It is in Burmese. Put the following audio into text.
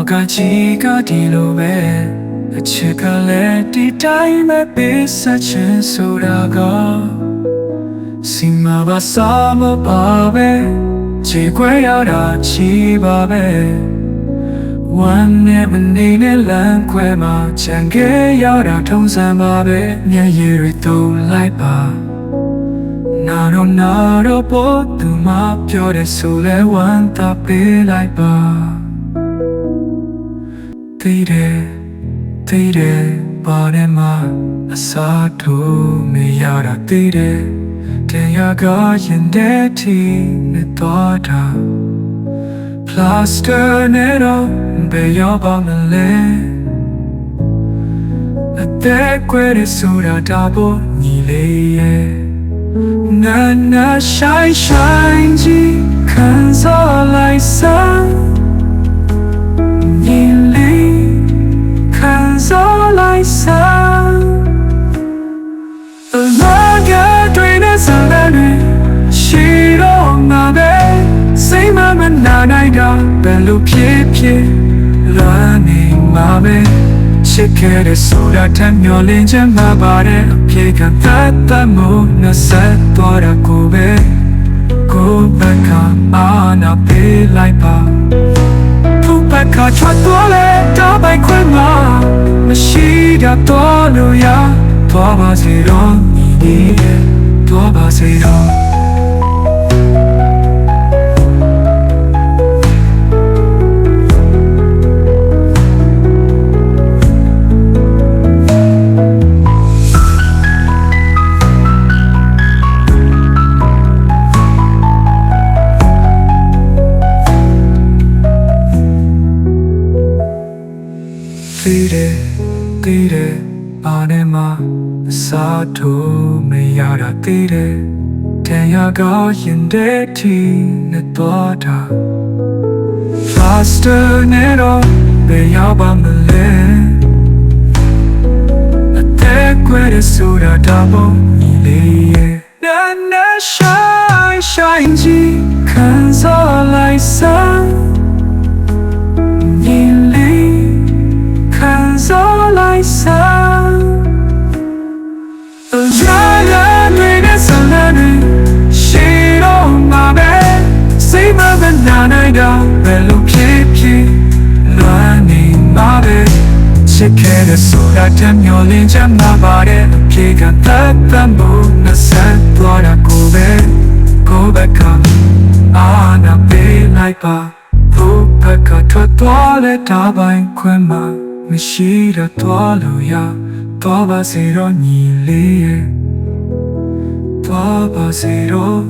လောကကြီးကဒီလိုပဲအချစ်ကလည်းဒီတိုင်းပဲပေးဆက်ချင်ဆိုတာကစီမပါစာမပါပဲခြေခွဲရတာချီပါပဲဝမ်းနဲ့မနေနဲ့လမ်းခွဲမှာချန်ခဲ့ရတာထုံးစံပါပဲမျက်ရည်တွေတုံလိုက်ပါနာတော့နာတော့ပေါ်သူမပြောတဲ့ဆိုလဲဝမ်းသာပေးလိုက်ပါ သိတယ်သိတယ်ပါရမအစားထိုးမရတာသိတယ်တရားကရင်တဲ့တီနဲ့တော့တာ plaster နဲ့တော့ဘယ်ရောက်ပါမလဲအသက်ကွယ်ရဆိုတာဒါပေါ်ညီလေးရဲ့နာနာ shine shine ကြီးခံစား နိုင်တာဘယ်လိုဖြစ်ဖြစ်လာနေမှာပဲချစ်ခဲ့တဲ့ဆိုတာထမျောလင်းချင်မှာပါတဲ့အဖြစ်ကတတ်တမို့နှဆက်တော်ရကိုပဲကိုဘကအာနာပေးလိုက်ပါဖူဘကချွတ်တော်လဲတော့ပိုက်ခွင့်မှာ မရှိတာတော့လို့ရသွားပါစေတော့ဒီရဲ့သွားပါစေတော့ သိတယ်သိတယ်ဘာနဲ့မှအစားထိုးမရတာသိတယ်တရားကရင်တဲ့တီနဲ့တော့တာ faster နဲ့တော့ဘယ်ရောက်ပါမလဲအသက်ကွယ်ရဆိုတာဒါပေါ်ညီလေးရဲ့နာနာ shine shine ကြီး လိုဖြစ်ဖြစ်လွမ်းနေမှာပဲချစ်ခဲ့တဲ့ဆိုတာတမျောလင်းချမ်းသာပါတယ်အပြေကတတ်တတ်မှုနဲ့ဆက်သွားတာကိုပဲကိုပဲကအာနာပေးလိုက်ပါဘုဘကထွက်သွားတဲ့တာပိုင်းခွင့်မှာမရှိတော့သွားလို့ရသွားပါစေတော့ညီလေးရဲ့သွားပါစေတော့